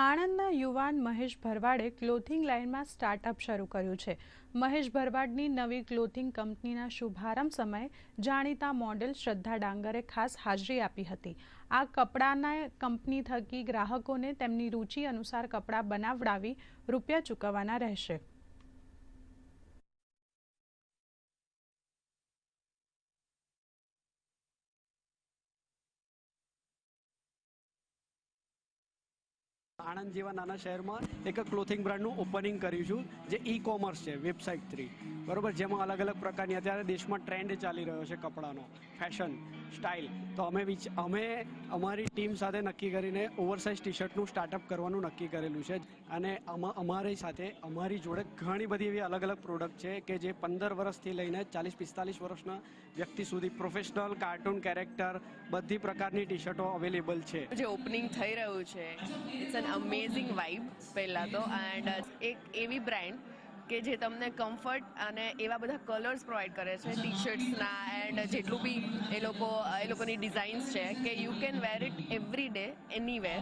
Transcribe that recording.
આણંદના યુવાન મહેશ ભરવાડે ક્લોથિંગ લાઇનમાં સ્ટાર્ટઅપ શરૂ કર્યું છે. મહેશ ભરવાડની નવી ક્લોથિંગ કંપનીના શુભારંભ સમયે જાણીતા મોડેલ શ્રદ્ધા ડાંગરે ખાસ હાજરી આપી હતી. આ કપડાના કંપની થકી ગ્રાહકોને તેમની રુચિ અનુસાર કપડાં બનાવડાવી રૂપિયા ચૂકવવાના રહેશે. આણંદ જેવા નાના શહેરમાં એક ક્લોથિંગ બ્રાન્ડનું ઓપનિંગ કર્યું છું, જે ઈ કોમર્સ છે વેબસાઇટ થ્રી બરોબર? જેમાં અલગ અલગ પ્રકારની અત્યારે દેશમાં ટ્રેન્ડ ચાલી રહ્યો છે કપડાનો. ફેશન સ્ટાઇલ તો અમે અમે અમારી ટીમ સાથે નક્કી કરીને ઓવરસાઇઝ ટી શર્ટનું સ્ટાર્ટઅપ કરવાનું નક્કી કરેલું છે. અને અમારી સાથે, અમારી જોડે ઘણી બધી એવી અલગ અલગ પ્રોડક્ટ છે કે જે પંદર વર્ષથી લઈને ચાલીસ, પિસ્તાલીસ વર્ષના વ્યક્તિ સુધી પ્રોફેશનલ કાર્ટૂન કેરેક્ટર બધી પ્રકારની ટી શર્ટો અવેલેબલ છે. જે ઓપનિંગ થઈ રહ્યું છે. ઇટ્સ એન અમેઝિંગ વાઇબ પહેલાં તો. એન્ડ એક એવી બ્રાન્ડ કે જે તમને કમ્ફર્ટ અને એવા બધા કલર્સ પ્રોવાઈડ કરે છે ટી શર્ટ્સના એન્ડ જેટલું બી એ લોકો, એ લોકોની ડિઝાઇન્સ છે કે you can wear it every day anywhere